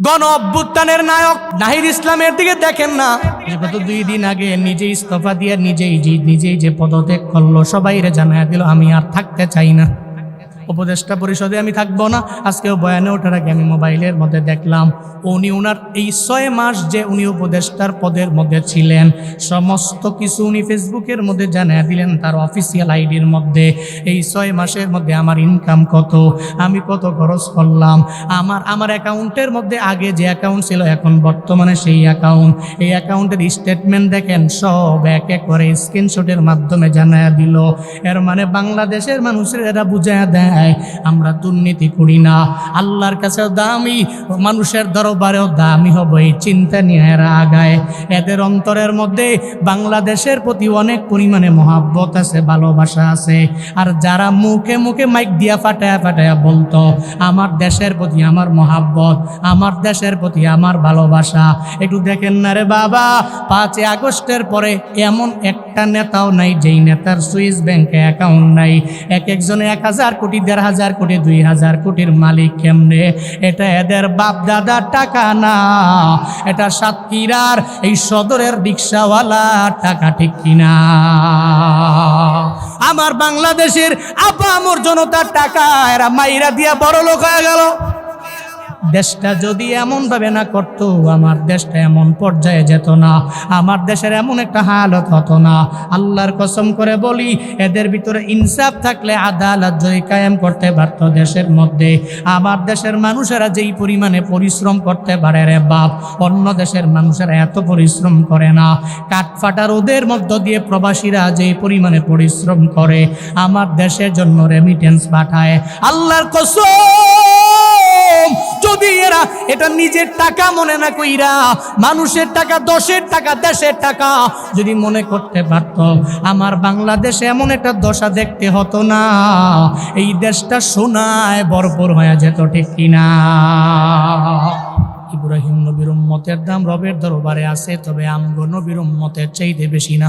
গণ অভ্যুত্থানের নায়ক নাহির ইসলামের দিকে দেখেন না। গত দুই দিন আগে নিজে ইস্তফা দিয়ে নিজেই নিজেই যে পদত্যাগ করল সবাই রে জানায় দিল, আমি আর থাকতে চাই না। উপদেষ্টা পরিষদে আমি থাকব না। আজকেও বয়ানে ওঠার আগে আমি মোবাইলের মধ্যে দেখলাম, উনি ওনার এই ছয় মাস যে উনি উপদেষ্টার পদের মধ্যে ছিলেন, সমস্ত কিছু উনি ফেসবুকের মধ্যে জানিয়ে দিলেন, তার অফিসিয়াল আইডির মধ্যে, এই ছয় মাসের মধ্যে আমার ইনকাম কত, আমি কত খরচ করলাম, আমার আমার অ্যাকাউন্টের মধ্যে আগে যে অ্যাকাউন্ট ছিল, এখন বর্তমানে সেই অ্যাকাউন্ট, এই অ্যাকাউন্টের স্টেটমেন্ট দেখেন, সব এক এক করে স্ক্রিনশটের মাধ্যমে জানায় দিল। এর মানে বাংলাদেশের মানুষের এরা বুঝায় দেয় আমরা দুর্নীতি করি না। আল্লাহর কাছেও দামি, মানুষের দরবারেও দামি হব এই চিন্তা নিয়ে এরা আগায়। এদের অন্তরের মধ্যে বাংলাদেশের প্রতি অনেক পরিমাণে মহাব্বত আছে, ভালোবাসা আছে। আর যারা মুখে মুখে মাইক দিয়া ফাটায়া ফাটায়া বলতো, আমার দেশের প্রতি আমার মহাব্বত, আমার দেশের প্রতি আমার ভালোবাসা। একটু দেখেন না রে বাবা, পাঁচই আগস্টের পরে এমন একটা নেতাও নাই, যেই নেতার সুইস ব্যাংকে অ্যাকাউন্ট নাই। এক একজনে এক হাজার কোটি দেড় হাজার কোটি, দুই হাজার কোটির মালিক কেমনে? এটা এদের বাপ দাদার টাকা না। এটা সাতক্ষীরার এই সদরের রিক্সাওয়ালা টাকা ঠিক কিনা? আমার বাংলাদেশের আপামর জনতার টাকা, এরা মাইরা দিয়া বড় লোক হয়ে গেল। দেশটা যদি এমন ভাবে না করতো, আমার দেশটা এমন পর্যায়ে যেত না। আমার দেশের এমন একটা হালত হতো না। আল্লাহর কসম করে বলি, এদের ভিতরে ইনসাফ থাকলে আদালত জয় কায়েম করতে পারত দেশের মধ্যে। আমার দেশের মানুষেরা যেই পরিমাণে পরিশ্রম করতে পারে রে বাপ, অন্য দেশের মানুষেরা এত পরিশ্রম করে না। কাঠফাটা রোদের মধ্য দিয়ে প্রবাসীরা যেই পরিমাণে পরিশ্রম করে, আমার দেশের জন্য রেমিটেন্স পাঠায়। আল্লাহর কসম! এটা নিজের টাকা মনে না কইরা, মানুষের টাকা, দশের টাকা, দেশের টাকা। যদি মনে করতে পারত, আমার বাংলাদেশে এমন একটা দশা দেখতে হতো না। এই দেশটা সোনায় ভরপুর হয়ে যেত, ঠিক কিনা? ইব্রাহিম নবীর উম্মতের দাম রবের দরবারে আছে, তবে আমগো নবীর উম্মতের চাইতে বেশি না।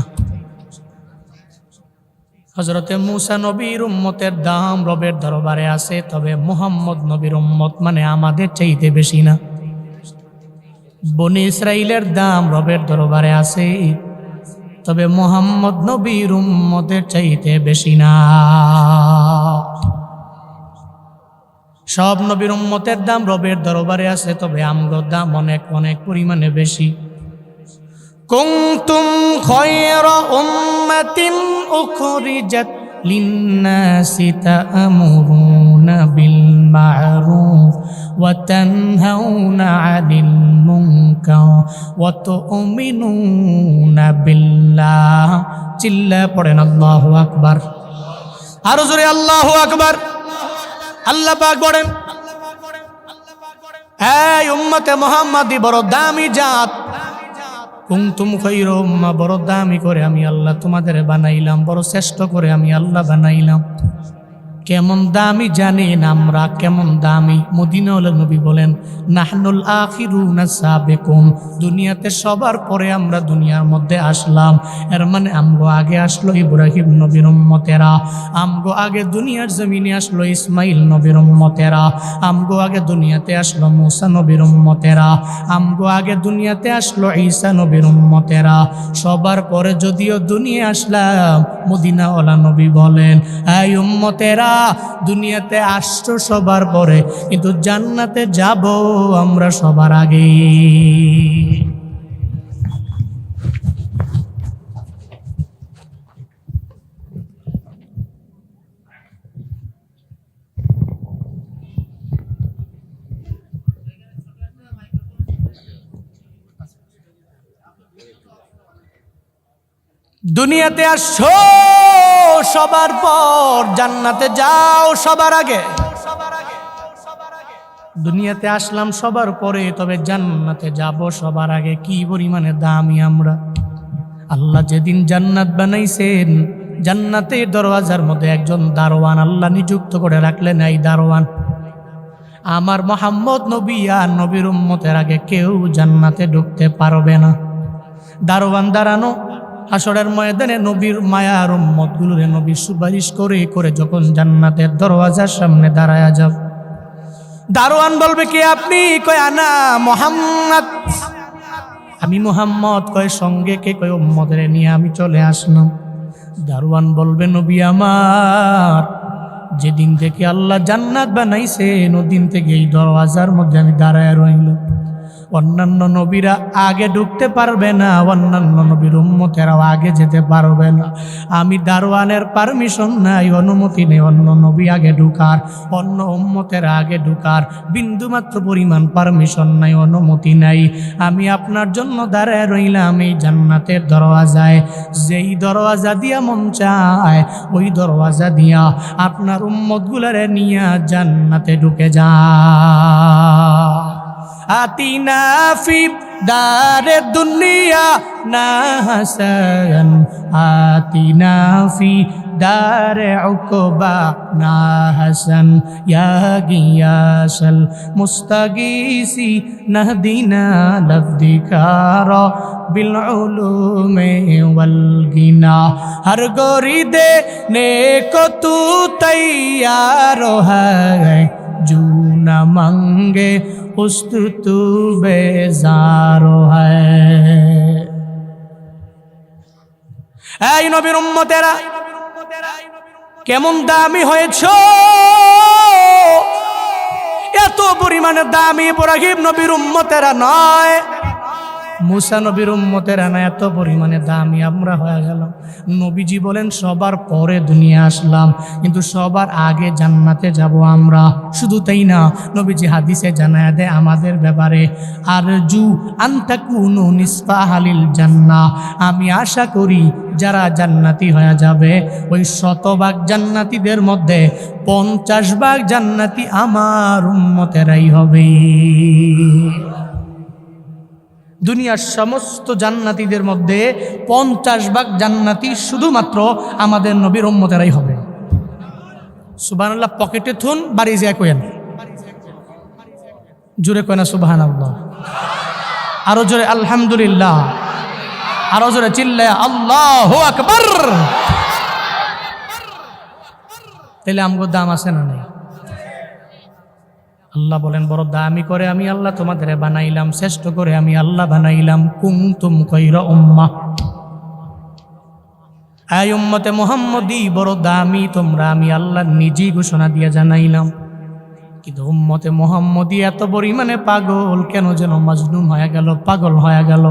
হজরতে মুসা নবীর উম্মতের দাম রবের দরবারে আছে, তবে মুহাম্মদ নবীর উম্মত মানে আমাদের চাইতে বেশি না। বনি ইসরাইলের দাম রবের দরবারে আছে, তবে মোহাম্মদ নবীর উম্মতের চাইতে বেশি না। সব নবীর উম্মতের দাম রবের দরবারে আছে, তবে আমগোর দাম অনেক অনেক পরিমাণে বেশি। কুন্তুম খয়রা উম্মাতিন উখরিজাত লিন্নাসি তা'মুরুনা বিল মা'রুফ ওয়া তানহাউনা 'আনিল মুনকার ওয়া তু'মিনুনা বিল্লাহ। চিল্লা পড়েন, আল্লাহু আকবার। আরও জোরে, আল্লাহু আকবার। আল্লাহ পাক বলেন, এই উম্মতে মুহাম্মাদি বড় দামি জাত। কুমতুম খৈর উম্মা, বড় দামি করে আমি আল্লাহ তোমাদের বানাইলাম, বড় শ্রেষ্ঠ করে আমি আল্লাহ বানাইলাম। কেমন দামি জানেন আমরা, কেমন দামি। মদিনাউল নবী বলেন, নাহনুল আখিরুনা সাবেকুন। দুনিয়াতে সবার পরে আমরা দুনিয়ার মধ্যে আসলাম। এর মানে আমগো আগে আসলো ইব্রাহিম নবীর উম্মতেরা। আমগো আগে দুনিয়ার জমিনে আসলো ইসমাইল নবীর উম্মতেরা। আমগো আগে দুনিয়াতে আসলো মুসা নবীর উম্মতেরা। আমগো আগে দুনিয়াতে আসলো ঈসা নবীর উম্মতেরা। সবার পরে যদিও দুনিয়া আসলাম, মদিনাওয়ালা নবী বলেন এই উম্মতেরা দুনিয়াতে আসছো সবার পরে কিন্তু জান্নাতে যাব আমরা সবার আগে দুনিয়াতে আসছো সবার পর জান্নাতে যাও সবার আগে। দুনিয়াতে আসলাম সবার পরে, তবে জান্নাতে যাব সবার আগে। কি পরিমাণে দামি আমরা। আল্লাহ যেদিন জান্নাত বানাইছেন জান্নাতের দরওয়াজার মধ্যে একজন দারোয়ান আল্লাহ নিযুক্ত করে রাখলেন, এই দারোয়ান। আমার মোহাম্মদ নবী আর নবীর উম্মতের আগে কেউ জান্নাতে ঢুকতে পারবে না। দারোয়ান দাঁড়ানো হাসরের ময়দানে নবীর মায়ার উম্মতগুলোরে নবী সুপারিশ করে করে যখন জান্নাতের দরওয়াজার সামনে দাঁড়ায়া যাব দারোয়ান বলবে, কে আপনি? কয়, আনা মোহাম্মদ। আমি মোহাম্মদ। কয়, সঙ্গে কে? কয় উম্মদের নিয়ে আমি চলে আসলাম। দারোয়ান বলবে, নবী আমার, যেদিন থেকে আল্লাহ জান্নাত বানাইছেন, ওদিন থেকে এই দরওয়াজার মধ্যে আমি দাঁড়ায় রইলাম। অন্যান্য নবীরা আগে ঢুকতে পারবে না, অন্যান্য নবীর উম্মতেরাও আগে যেতে পারবে না। আমি দারোয়ানের পারমিশন নাই, অনুমতি নেই, অন্য নবী আগে ঢুকার, অন্য উম্মতের আগে ঢুকার, বিন্দুমাত্র পরিমাণ পারমিশন নাই, অনুমতি নাই। আমি আপনার জন্য দাঁড়ায় রইলাম, এই জান্নাতের দরওয়াজায়। যেই দরওয়াজা দিয়া মন চায়, ওই দরওয়াজা দিয়া আপনার উম্মতগুলারে নিয়ে জান্নাতে ঢুকে যা। আতিনা ফি দারে দুনিয়া না হাসান আতিনা ফি দারে উকবা না হাসান ইয়া গিয়াসাল মুস্তাগিসি, নাহদিনা লফদিকার বিল উলুমে ওয়াল গিনা। হর গোরি দে নে কো তু তৈয়ার जू न मंगे उस्त तू बेजारो है এই নবীর উম্মতেরা কেমন দামি হয়েছ এত পরিমাণে দামি ইব্রাহিম নবীর উম্মতেরা নয় মুসা নবীর উম্মতেরা না এত পরিমাণে দামি, আমরা হয়ে গেলাম। নবীজি বলেন, সবার পরে দুনিয়া আসলাম, কিন্তু সবার আগে জান্নাতে যাব আমরা। শুধু তাই না, নবীজি হাদিসে জানায় দেয় আমাদের ব্যাপারে আর জু আন্তাকুনু নিসফা হালিল জান্না। আমি আশা করি, যারা জান্নাতি হয়ে যাবে, ওই শতভাগ জান্নাতিদের মধ্যে পঞ্চাশ ভাগ জান্নাতি আমার উম্মতেরাই হবে। দুনিয়ার সমস্ত জান্নাতিদের মধ্যে পঞ্চাশ ভাগ জান্নাতি শুধুমাত্র আমাদের নবীর উম্মতেরাই হবে। সুবাহান্লাহ পকেটে থুন, বাড়ি যায় কোয়েন জোরে কয় না সুবাহান আল্লাহ আরও জোরে, আলহামদুলিল্লাহ। আরও জোরে, চিল্লায়, আল্লাহ আকবর। তাহলে আমগো দাম আছে না নেই? আল্লাহ বলেন, বড় দামি করে আমি আল্লাহ তোমাদের বানাইলাম, শ্রেষ্ঠ করে আমি আল্লাহ বানাইলাম। কুম তুম কৈর উম্মা আয় উম্মতে মোহাম্মদী, বড় দামি তোমরা, আমি আল্লাহ নিজেই ঘোষণা দিয়ে জানাইলাম। কিন্তু মোহাম্মদী এত পরিমাণে পাগল, কেন যেন মজনুন হয়ে গেল, পাগল হয়ে গেল।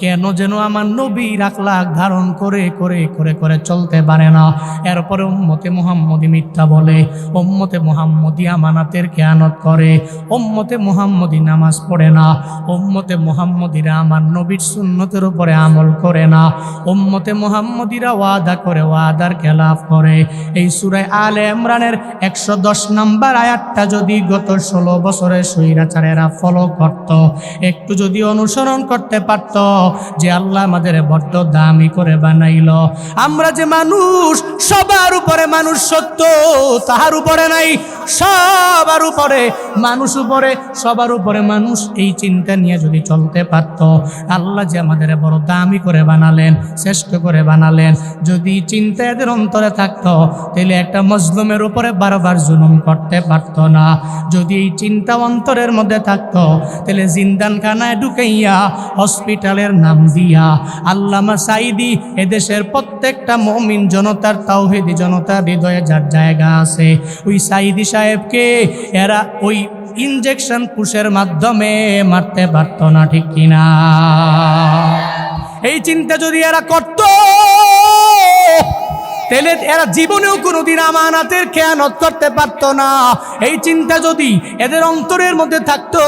কেন যেন আমার নবীর আখলাখ ধারণ করে করে করে করে চলতে পারে না। এরপরে উম্মতে মোহাম্মদী মিথ্যা বলে, উম্মতে মোহাম্মদী আমানাতের খেয়ানত করে, উম্মতে মোহাম্মদী নামাজ পড়ে না, উম্মতে মোহাম্মদীরা আমার নবীর সুন্নতের উপরে আমল করে না, উম্মতে মোহাম্মদীরা ওয়াদা করে, ওয়াদার খেলাফ করে। এই সুরায় আলে ইমরানের একশো দশ নম্বর আয়াতটা যদি গত ষোলো বছরে সৈরাচারেরা ফলো করত। একটু যদি অনুসরণ করতে পারত যে আল্লাহ আমাদের বড্ড দামি করে বানাইল। আমরা যে মানুষ, সবার উপরে মানুষ সত্য, তাহার উপরে নাই। সবার উপরে, মানুষ উপরে, সবার উপরে মানুষ এই চিন্তা নিয়ে যদি চলতে পারত, আল্লাহ যে আমাদের বড় দামি করে বানালেন, শ্রেষ্ঠ করে বানালেন, যদি চিন্তা এদের অন্তরে থাকতো, তাহলে একটা মজলুমের উপরে বারবার জুলুম করতে পারত না। যদি এই চিন্তা অন্তরের মধ্যে থাকতো, তাহলে জিন্দানখানায় ঢুকাইয়া, হসপিটালের নাম দিয়া, আল্লামা সাইদি এদেশের প্রত্যেকটা মমিন জনতার তাওহিদি জনতার হৃদয়ে যার জায়গা আছে, ওই সাইদি সাহেবকে এরা ওই ইনজেকশন পুষের মাধ্যমে মারতে পারত না, ঠিক কিনা? এই চিন্তা যদি এরা করতো তাহলে এরা জীবনেও কোনোদিন আমানাতের খেয়ানত করতে পারতো না। এই চিন্তা যদি এদের অন্তরের মধ্যে থাকতো,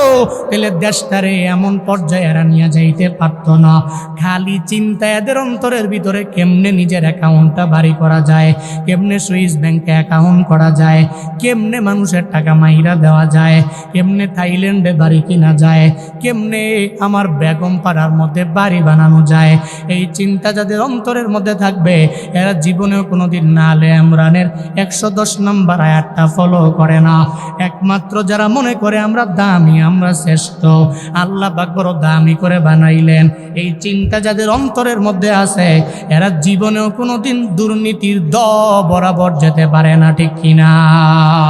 তাহলে দেশটারে এমন পর্যায়ে এরা নিয়ে যাইতে পারতো না। খালি চিন্তা এদের অন্তরের ভিতরে কেমনে নিজের অ্যাকাউন্টটা বাড়ি করা যায়, কেমনে সুইস ব্যাংকে অ্যাকাউন্ট করা যায়, কেমনে মানুষের টাকা মাইরা দেওয়া যায়, কেমনে থাইল্যান্ডে বাড়ি কিনা যায়, কেমনে আমার বেগম পাড়ার মধ্যে বাড়ি বানানো যায়। এই চিন্তা যাদের অন্তরের মধ্যে থাকবে, এরা জীবনেও কোনোদিন না আলে ইমরানের একশো দশ নম্বর আয়াতটা ফলো করে না। একমাত্র যারা মনে করে আমরা দামি, আমরা শ্রেষ্ঠ, আল্লাহ পাক বড় দামি করে বানাইলেন। এই চিন্তা যাদের অন্তরের মধ্যে আছে, এরা জীবনেও কোনোদিন দুর্নীতির দ বরাবর যেতে পারে না, ঠিক কিনা?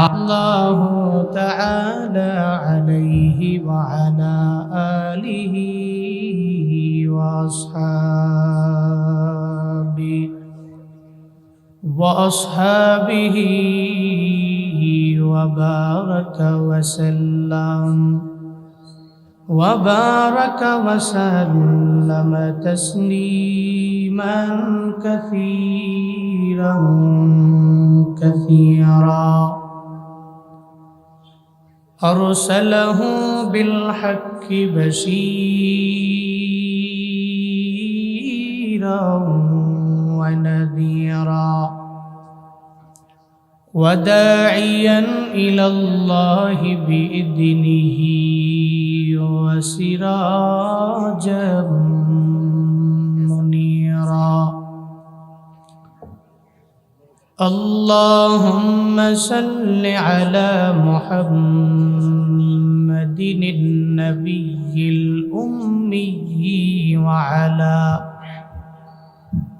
আল্লাহ আলিহি وأصحابه وبارك وسلم. وبارك وسلم تسليما كثيرا كثيرا. أرسله بالحق بشيرا. ونذيرا. وداعيا إلى الله بإذنه وسراجا منيرا. اللهم صل على محمد النبي الأمي وعلى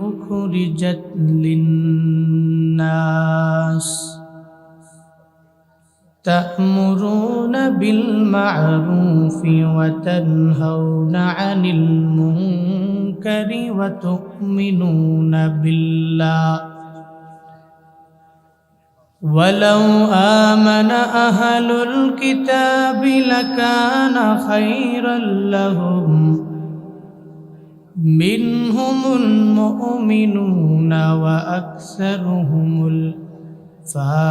أخرجت للناس تأمرون بالمعروف وتنهون عن المنكر وتؤمنون بالله. ولو آمن أهل الكتاب لكان خيرا لهم. منهم المؤمنون وأكثرهم الفاسقون.